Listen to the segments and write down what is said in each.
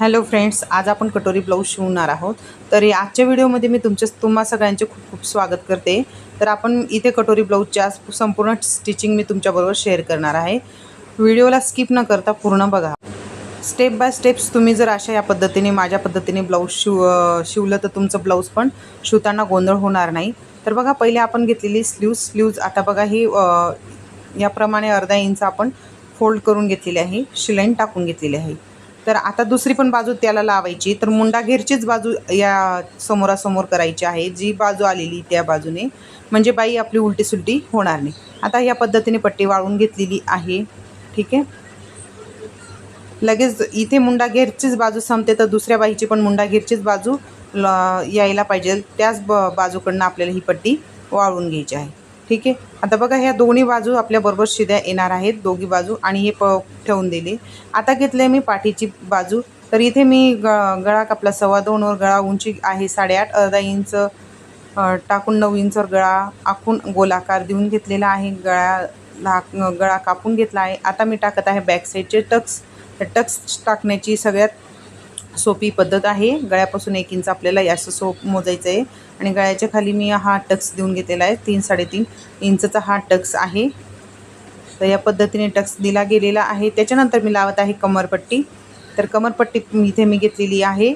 Hello friends आज आपण कटोरी ब्लाऊज शिवणार आहोत. तर आजच्या व्हिडिओमध्ये मी तुमच्या तुम्हा सगळ्यांचे खूप खूप स्वागत करते. तर आपण इथे कटोरी ब्लाऊजच्या आज संपूर्ण स्टिचिंग मी तुमच्याबरोबर शेअर करणार आहे. व्हिडिओला स्किप न करता पूर्ण बघा. स्टेप बाय स्टेप्स तुम्ही जर अशा या पद्धतीने माझ्या पद्धतीने ब्लाऊज शिव शिवलं तर तुमचं ब्लाऊज पण शिवताना गोंधळ होणार नाही. तर बघा पहिले आपण घेतलेली स्लीव्ज स्लीव्ज आता बघा ही याप्रमाणे अर्धा इंच आपण फोल्ड करून घेतलेली आहे शिलाईन टाकून घेतलेली आहे. तर आता दुसरी पण बाजू त्याला लावायची. तर मुंडा घेरचीच बाजू या समोरासमोर करायची आहे. जी बाजू आलेली त्या बाजूने. म्हणजे बाई आपली उलटी सुलटी होणार नाही. आता या पद्धतीने पट्टी वाळून घेतलेली आहे. ठीक आहे? लगेच इथे मुंडा घेरचीच बाजू संपते तर दुसऱ्या बाईची पण मुंडा घेरचीच बाजू ल यायला पाहिजे. त्याच ब बाजूकडनं आपल्याला ही पट्टी वाळून घ्यायची आहे. ठीक आहे. आता बघा ह्या दोन्ही बाजू आपल्याबरोबर शिद्या येणार आहेत दोघी बाजू आणि हे प ठेवून दिले. आता घेतले मी पाठीची बाजू. तर इथे मी ग गळा कापला. सव्वा दोनवर गळा उंची आहे साडेआठ अर्धा इंच टाकून नऊ इंचवर गळा आखून गोलाकार देऊन घेतलेला आहे. गळा ला गळा कापून घेतला आहे. आता मी टाकत आहे बॅक साईडचे टक्स. टक्स टाकण्याची सगळ्यात सोपी पद्धत आहे. गळ्यापासून एक इंच आपल्याला असं सोप मोजायचं आहे आणि गळ्याच्या खाली मी हा टक्स देऊन घेतलेला आहे. तीन साडेतीन इंचचा हा टक्स आहे. तर या पद्धतीने टक्स दिला गेलेला आहे. त्याच्यानंतर मी लावत आहे कमरपट्टी. तर कमरपट्टी इथे मी घेतलेली आहे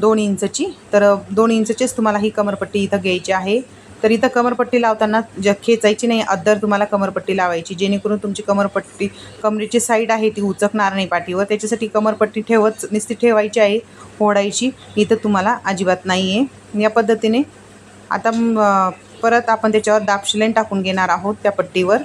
दोन इंचची. तर दोन इंचचीच तुम्हाला ही कमरपट्टी इथं घ्यायची आहे. तर इथं कमरपट्टी लावताना ज खेचायची नाही अद्दर तुम्हाला कमरपट्टी लावायची जेणेकरून तुमची कमरपट्टी कमरेची साईड आहे ती उचकणार नाही पाठीवर. त्याच्यासाठी कमरपट्टी ठेवत नुसती ठेवायची आहे ओढायची इथं तुम्हाला अजिबात नाही आहे या पद्धतीने आता परत आपण त्याच्यावर दापशिलाईन टाकून घेणार आहोत त्या पट्टीवर.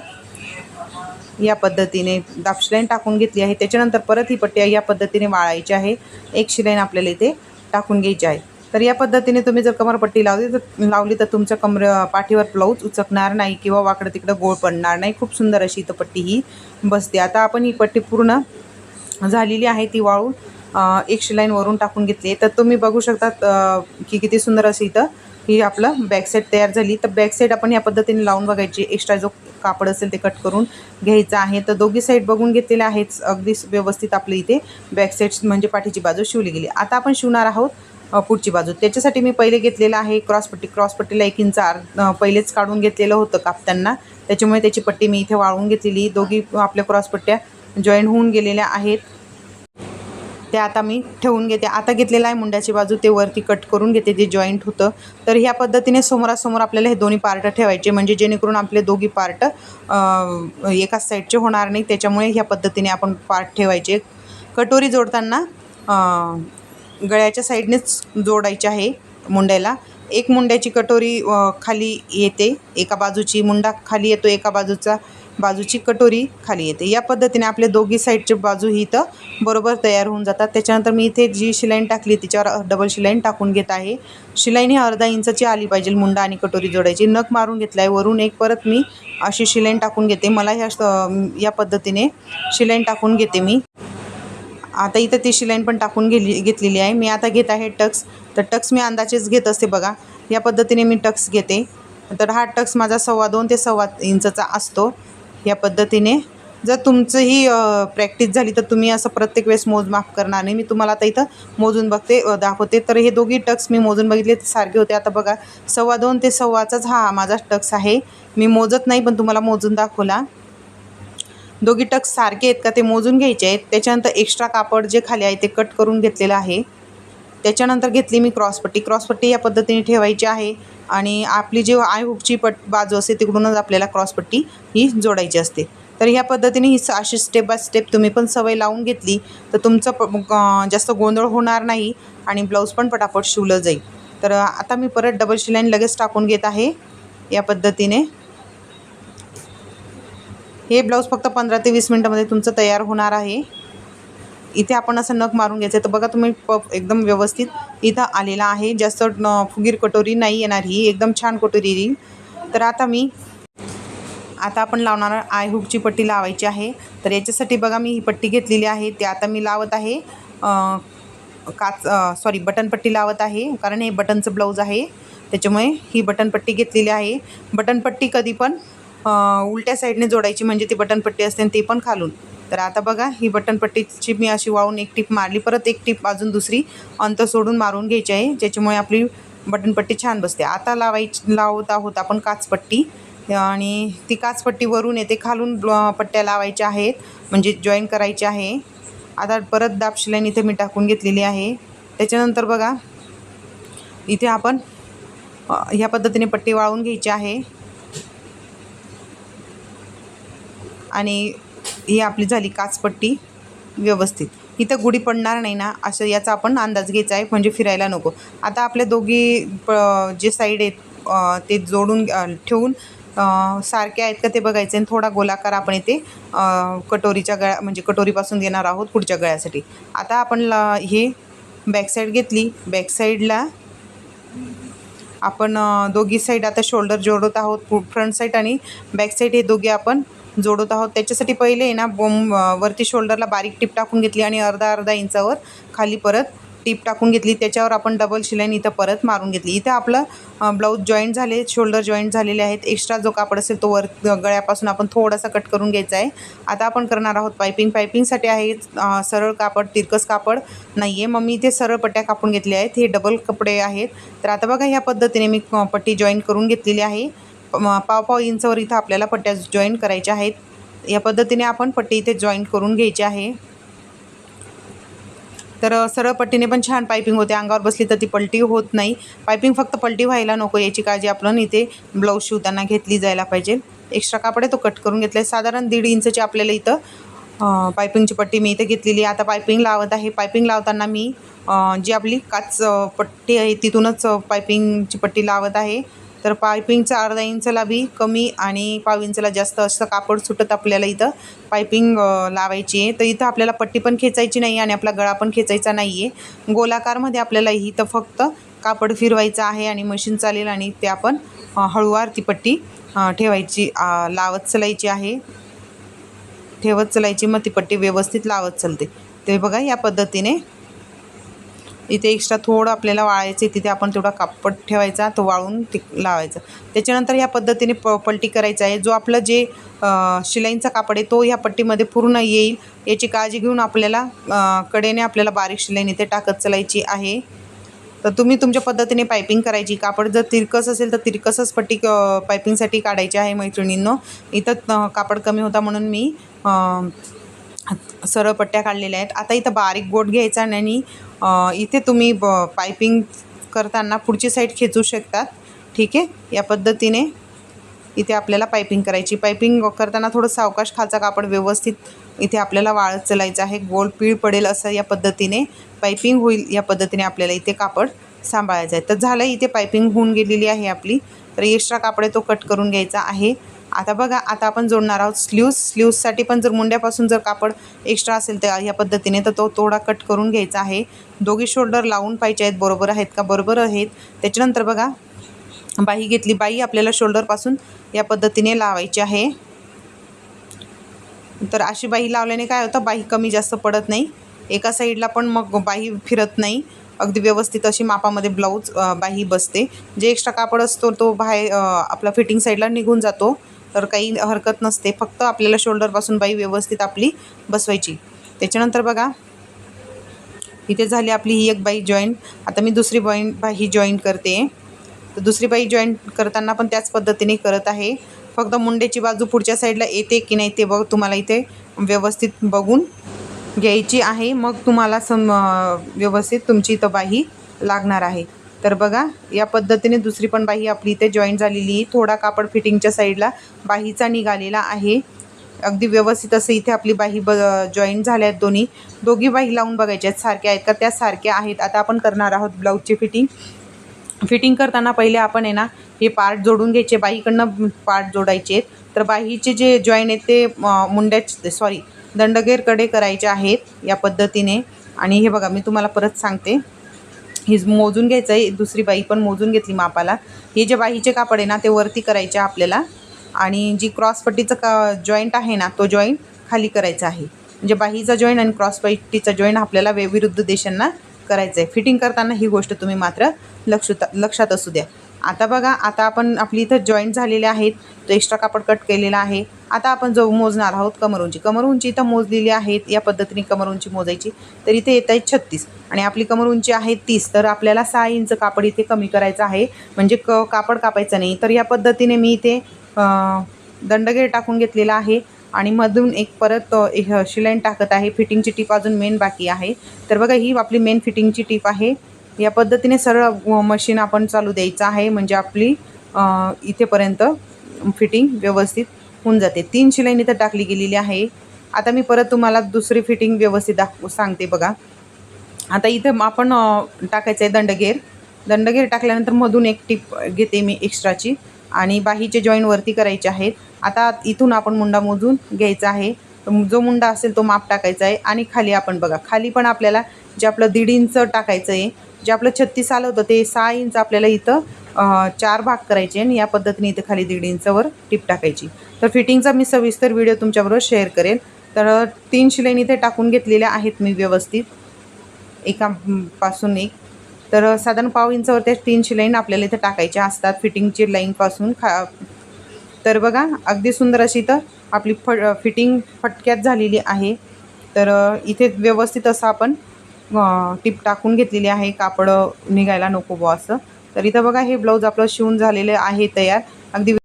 या पद्धतीने दापशिलाईन टाकून घेतली आहे. त्याच्यानंतर परत ही पट्टी या पद्धतीने वाळायची आहे. एक शिलाईन आपल्याला इथे टाकून घ्यायची आहे. तर या पद्धतीने तुम्ही जर कमरपट्टी लावली तर लावली तर तुमच्या कमर पाठीवर ब्लाऊज उचकणार नाही किंवा वाकडं तिकडं गोळ पडणार नाही. खूप सुंदर अशी इथं पट्टी ही बसते. आता आपण ही पट्टी पूर्ण झालेली आहे ती वाळून एक शिलाईन वरून टाकून घेतली आहे. तर तुम्ही बघू शकतात की किती सुंदर अशी इथं ही आपलं बॅकसाईड तयार झाली. तर बॅकसाईड आपण या पद्धतीने लावून बघायची. एक्स्ट्रा जो कापड असेल ते कट करून घ्यायचं आहे. तर दोघी साईड बघून घेतलेल्या आहेच अगदी व्यवस्थित आपली इथे बॅकसाईड म्हणजे पाठीची बाजू शिवली गेली. आता आपण शिवणार आहोत पुढची बाजू. त्याच्यासाठी मी पहिले घेतलेलं आहे क्रॉसपट्टी. क्रॉसपट्टीला एक इंच आर पहिलेच काढून घेतलेलं होतं कापताना. त्याच्यामुळे त्याची पट्टी मी इथे वाळवून घेतलेली. दोघी आपल्या क्रॉसपट्ट्या जॉईंट होऊन गेलेल्या आहेत. ते आता मी ठेवून घेते. आता घेतलेलं आहे मुंड्याची बाजू. ते वरती कट करून घेते. जे जॉईंट होतं. तर ह्या पद्धतीने समोरासमोर आपल्याला हे दोन्ही पार्ट ठेवायचे. म्हणजे जेणेकरून आपले दोघी पार्ट एकाच साईडचे होणार नाही. त्याच्यामुळे ह्या पद्धतीने आपण पार्ट ठेवायचे. कटोरी जोडताना गळ्याच्या साईडनेच जोडायचे आहे मुंड्याला. एक मुंड्याची कटोरी खाली येते एका बाजूची मुंडा खाली येतो एका बाजूचा बाजूची कटोरी खाली येते. या पद्धतीने आपले दोघी साईडची बाजू ही इथं बरोबर तयार होऊन जातात. त्याच्यानंतर मी इथे जी शिलाईन टाकली तिच्यावर डबल शिलाईन टाकून घेत आहे. शिलाईन ही अर्धा इंचाची आली पाहिजे मुंडा आणि कटोरी जोडायची. नख मारून घेतला आहे वरून एक परत मी अशी शिलाईन टाकून घेते. मला ह्या स- या पद्धतीने शिलाईन टाकून घेते मी. आता इथं ती शिलाईन पण टाकून गेली घेतलेली आहे. मी आता घेत आहे टक्स. तर टक्स मी अंदाजेच घेत असते बघा. या पद्धतीने मी टक्स घेते. तर हा टक्स माझा सव्वा दोन ते सव्वा इंचचा असतो. या पद्धतीने जर तुमचंही प्रॅक्टिस झाली तर तुम्ही असं प्रत्येक वेळेस मोजमाप करणार नाही. मी तुम्हाला आता इथं मोजून बघते दाखवते. तर हे दोघी टक्स मी मोजून बघितले ते सारखे होते. आता बघा सव्वा दोन ते सव्वाचाच हा माझा टक्स आहे. मी मोजत नाही पण तुम्हाला मोजून दाखवला. दोघी टक्स सारखे आहेत का ते मोजून घ्यायचे आहेत. त्याच्यानंतर एक्स्ट्रा कापड जे खाली आहे ते कट करून घेतलेलं आहे. त्याच्यानंतर घेतली मी क्रॉसपट्टी क्रॉसपट्टी या पद्धतीने ठेवायची आहे. आणि आपली जी आय हुकची पट बाजू असते तिकडूनच आपल्याला क्रॉसपट्टी ही जोडायची असते. तर ह्या पद्धतीने ही स- अशी स्टेप बाय स्टेप तुम्ही पण सवय लावून घेतली तर तुमचं प जास्त गोंधळ होणार नाही आणि ब्लाऊज पण पटापट शिवलं जाईल. तर आता मी परत डबल शिलाईन लगेच टाकून घेत आहे. या पद्धतीने हे ब्लाऊज फक्त पंधरा ते वीस मिनटामध्ये तुमचं तयार होणार आहे. इथे आपण असं नख मारून घ्यायचं तर बघा तुम्ही प एकदम व्यवस्थित इथं आलेला आहे. जास्त न फुगीर कटोरी नाही येणार ही. एकदम छान कटोरी येईल. तर आता मी आता आपण लावणार आय हुकची पट्टी लावायची आहे. तर याच्यासाठी बघा मी ही पट्टी घेतलेली आहे. ते आता मी लावत आहे. काच सॉरी बटन पट्टी लावत आहे. कारण हे बटनचं ब्लाऊज आहे. त्याच्यामुळे ही बटनपट्टी घेतलेली आहे. बटनपट्टी कधी पण उलट्या साईडने जोडायची म्हणजे ती बटनपट्टी असते आणि ती पण खालून. तर आता बघा ही बटनपट्टीची मी अशी वाळून एक टीप मारली. परत एक टीप अजून दुसरी अंतर सोडून मारून घ्यायची आहे ज्याच्यामुळे आपली बटनपट्टी छान बसते. आता लावायची लावत आहोत आपण काचपट्टी. आणि ती काचपट्टी वरून येते खालून पट्ट्या लावायच्या आहेत म्हणजे जॉईन करायची आहे. आता परत दाबशिलाईन इथे मी टाकून घेतलेली आहे. त्याच्यानंतर बघा इथे आपण ह्या पद्धतीने पट्टी वाळून घ्यायची आहे. आणि ही आपली झाली काचपट्टी व्यवस्थित. इथं गुढी पडणार नाही ना असं याचा आपण अंदाज घ्यायचा आहे म्हणजे फिरायला नको. आता आपल्या दोघी प जे साईड आहेत ते जोडून ठेवून सारखे आहेत का ते बघायचे आणि थोडा गोलाकार आपण इथे कटोरीच्या गळ्या म्हणजे कटोरीपासून घेणार आहोत पुढच्या गळ्यासाठी. आता आपण ला हे बॅकसाईड घेतली. बॅकसाईडला आपण दोघी साईड आता शोल्डर जोडत आहोत फ्रंट साईड आणि बॅक साईड हे दोघे आपण जोडत आहोत. त्याच्यासाठी पहिले आहे ना बोम वरती शोल्डरला बारीक टीप टाकून घेतली आणि अर्धा अर्धा इंचावर खाली परत टीप टाकून घेतली. त्याच्यावर आपण डबल शिलाईन इथं परत मारून घेतली. इथं आपलं ब्लाऊज जॉईंट झाले शोल्डर जॉईंट झालेले आहेत. एक्स्ट्रा जो कापड असेल तो वर गळ्यापासून आपण थोडासा कट करून घ्यायचा आहे. आता आपण करणार आहोत पायपिंग पायपिंगसाठी आहे सरळ कापड तिरकस कापड नाही आहे मग मी इथे सरळ पट्ट्या कापून घेतल्या आहेत. हे डबल कपडे आहेत. तर आता बघा ह्या पद्धतीने मी पट्टी जॉईन करून घेतलेली आहे. पाव पाव इंचवर इथं आपल्याला पट्ट्या जॉईन करायच्या आहेत. या पद्धतीने आपण पट्टी इथे जॉईन करून घ्यायची आहे. तर सरळ पट्टीने पण छान पायपिंग होते. अंगावर बसली तर ती पलटी होत नाही. पायपिंग फक्त पलटी व्हायला नको. याची काळजी आपण इथे ब्लाऊज शिवताना घेतली जायला पाहिजे. एक्स्ट्रा कापड आहे तो कट करून घेतला आहे साधारण दीड इंचची आपल्याला इथं पायपिंगची पट्टी मी इथे घेतलेली आता पायपिंग लावत आहे. पायपिंग लावताना मी जी आपली काच पट्टी आहे तिथूनच पायपिंगची पट्टी लावत आहे. तर पायपिंगचा अर्धा इंचला बी कमी आणि पाव इंचला जास्त असं कापड सुटत आपल्याला इथं. पायपिंग लावायची आहे. तर इथं आपल्याला पट्टी पण खेचायची नाही आणि आपला गळा पण खेचायचा नाही आहे गोलाकारमध्ये आपल्याला इथं फक्त कापड फिरवायचं आहे आणि मशीन चालेल आणि ते आपण हळूवार ती पट्टी ठेवायची लावत चलायची आहे. ठेवत चलायची मग ती पट्टी व्यवस्थित लावत चलते. ते बघा या पद्धतीने इथे एक्स्ट्रा थोडं आपल्याला वाळायचं तिथे आपण तेवढा कापड ठेवायचा तो वाळून ति लावायचा. त्याच्यानंतर ह्या पद्धतीने प पलटी करायचा आहे. जो आपलं जे शिलाईंचा कापड आहे तो ह्या पट्टीमध्ये पूर्ण येईल. याची काळजी घेऊन आपल्याला कडेने आपल्याला बारीक शिलाईन इथे टाकत चालायची आहे. तर तुम्ही तुमच्या पद्धतीने पायपिंग करायची. कापड जर तिरकस असेल तर तिरकसच पट्टी क पायपिंगसाठी काढायची आहे मैत्रिणींनो. इथं कापड कमी होता म्हणून मी सरळ पट्ट्या काढलेल्या आहेत. आता इथं बारीक गोट घ्यायचा आणि इथे तुम्ही ब पायपिंग करताना पुढची साईड खेचू शकतात. ठीक आहे? या पद्धतीने इथे आपल्याला पायपिंग करायची. पायपिंग करताना थोडं सावकाश खालचा कापड व्यवस्थित इथे आपल्याला वाळत चलायचं आहे. गोल पीळ पडेल असं या पद्धतीने पायपिंग होईल या पद्धतीने आपल्याला इथे कापड सांभाळायचं आहे. तर झालं इथे पायपिंग होऊन गेलेली आहे आपली. तर एक्स्ट्रा कापड तो कट करून घ्यायचा आहे. आता बघा आता आपण जोडणार आहोत स्लीव्ज स्लीव्जसाठी पण जर मुंड्यापासून जर कापड एक्स्ट्रा असेल तर ह्या पद्धतीने तर तो थोडा कट करून घ्यायचा आहे. दोघी शोल्डर लावून पाहिजे आहेत बरोबर आहेत का? बरोबर आहेत. त्याच्यानंतर बघा बाही घेतली बाई आपल्याला शोल्डरपासून या पद्धतीने लावायची आहे. तर अशी बाही लावल्याने काय होतं? बाही कमी जास्त पडत नाही. एका साईडला पण मग बाही फिरत नाही. अगदी व्यवस्थित अशी मापामध्ये ब्लाऊज बाही बसते. जे एक्स्ट्रा कापड असतो तो बाहेर आपला फिटिंग साईडला निघून जातो. तर काही हरकत नसते. फक्त आपल्याला शोल्डरपासून बाई व्यवस्थित आपली बसवायची. त्याच्यानंतर बघा इथे झाली आपली ही एक बाई जॉईंट आता मी दुसरी बाई बाही जॉईन करते. तर दुसरी बाई जॉईन करताना पण त्याच पद्धतीने करत आहे. फक्त मुंडेची बाजू पुढच्या साईडला येते की नाही ते बघ तुम्हाला इथे व्यवस्थित बघून घ्यायची आहे. मग तुम्हाला सम व्यवस्थित तुमची तबाही लागणार आहे. तर बघा या पद्धतीने दुसरी पण बाही आपली इथे जॉईन झालेली. आहे थोडा कापड फिटिंगच्या साईडला बाहीचा निघालेला आहे. अगदी व्यवस्थित असं इथे आपली बाही ब जॉईन झाल्या आहेत दोन्ही. दोघी बाही लावून बघायच्या आहेत. सारख्या आहेत का? त्या सारख्या आहेत. आता आपण करणार आहोत ब्लाऊजची फिटिंग फिटिंग करताना पहिले आपण आहे ना हे पार्ट जोडून घ्यायचे. बाईकडनं पार्ट जोडायचे आहेत. तर बाहीचे जे जॉईन आहेत ते मुंड्याचे सॉरी दंडगेरकडे करायचे आहेत या पद्धतीने. आणि हे बघा मी तुम्हाला परत सांगते. ही मोजून घ्यायचं आहे दुसरी बाई पण मोजून घेतली मापाला. हे जे बाहीचे कापड आहे ना ते वरती करायचे आपल्याला. आणि जी क्रॉसपट्टीचं का जॉईंट आहे ना तो जॉईंट खाली करायचा आहे. म्हणजे बाहीचा जॉईंट आणि क्रॉसपट्टीचा जॉईंट आपल्याला वे विरुद्ध देशांना करायचं आहे फिटिंग करताना ही गोष्ट तुम्ही मात्र लक्ष लक्षात असू द्या. आता बघा आता आपण आपली इथं जॉईंट झालेले आहेत. तो एक्स्ट्रा कापड कट केलेला आहे. आता आपण जो मोजणार आहोत कमर उंची कमर उंची इथं मोजलेली आहेत. या पद्धतीने कमर उंची मोजायची. तर इथे येत आहे छत्तीस. आणि आपली कमर उंची आहे तीस. तर आपल्याला सहा इंच कापड इथे कमी करायचं आहे. म्हणजे क कापड कापायचं नाही. तर या पद्धतीने मी इथे दंडगेर टाकून घेतलेला आहे. आणि मधून एक परत शिलाईन टाकत आहे. फिटिंगची टीप अजून मेन बाकी आहे. तर बघा ही आपली मेन फिटिंगची टीप आहे. या पद्धतीने सरळ मशीन आपण चालू द्यायचं आहे. म्हणजे आपली इथेपर्यंत फिटिंग व्यवस्थित होऊन जाते. तीन शिलाईन इथं टाकली गेलेली आहे. आता मी परत तुम्हाला दुसरी फिटिंग व्यवस्थित दाखवू सांगते बघा. आता इथं आपण टाकायचं आहे दंडगेर दंडगेर टाकल्यानंतर मधून एक टिप घेते मी एक्स्ट्राची. आणि बाहीचे जॉईंट वरती करायचे आहेत. आता इथून आपण मुंडा मोजून घ्यायचा आहे. जो मुंडा असेल तो माप टाकायचा आहे. आणि खाली आपण बघा खाली पण आपल्याला जे आपलं दीड इंच टाकायचं आहे जे आपलं छत्तीस आलं होतं ते सहा इंच आपल्याला इथं चार भाग करायचे आणि या पद्धतीने इथं खाली दीड इंचावर टिप टाकायची. तर फिटिंगचा मी सविस्तर व्हिडिओ तुमच्याबरोबर शेअर करेल तर तीन शिलाईन इथे टाकून घेतलेल्या आहेत मी व्यवस्थित. एका पासून एक. तर साधारण पाव इंचावर त्या तीन शिलाईन आपल्याला इथे टाकायच्या असतात फिटिंगची लाईनपासून खा तर बघा अगदी सुंदर अशी इथं आपली फ फिटिंग फटक्यात झालेली आहे. तर इथे व्यवस्थित असं आपण टिप टाकून घेतलेली आहे कापड निघायला नको बुवा असं. तर इथं बघा हे ब्लाऊज आपलं शिवून झालेलं आहे तयार. अगदी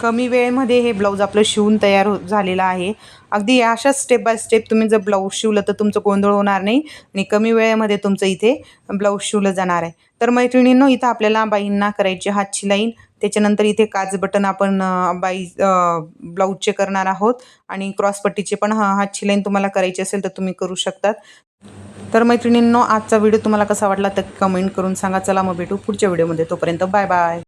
कमी वेळेमध्ये हे ब्लाऊज आपलं शिवून तयार हो झालेलं आहे. अगदी अशाच स्टेप बाय स्टेप तुम्ही जर ब्लाऊज शिवलं तर तुमचं गोंधळ होणार नाही आणि कमी वेळेमध्ये तुमचं इथे ब्लाऊज शिवलं जाणार आहे. तर मैत्रिणींनो इथं आपल्याला बाईंना करायची हातची लाईन. त्याच्यानंतर इथे काच बटन आपण बाई ब्लाऊजचे करणार आहोत. आणि क्रॉसपट्टीचे पण हा हातची लाईन तुम्हाला करायची असेल तर तुम्ही करू शकतात. तर मैत्रिणींनो आजचा व्हिडिओ तुम्हाला कसा वाटला तर कमेंट करून सांगा. चला मग भेटू पुढच्या व्हिडिओमध्ये. तोपर्यंत बाय बाय.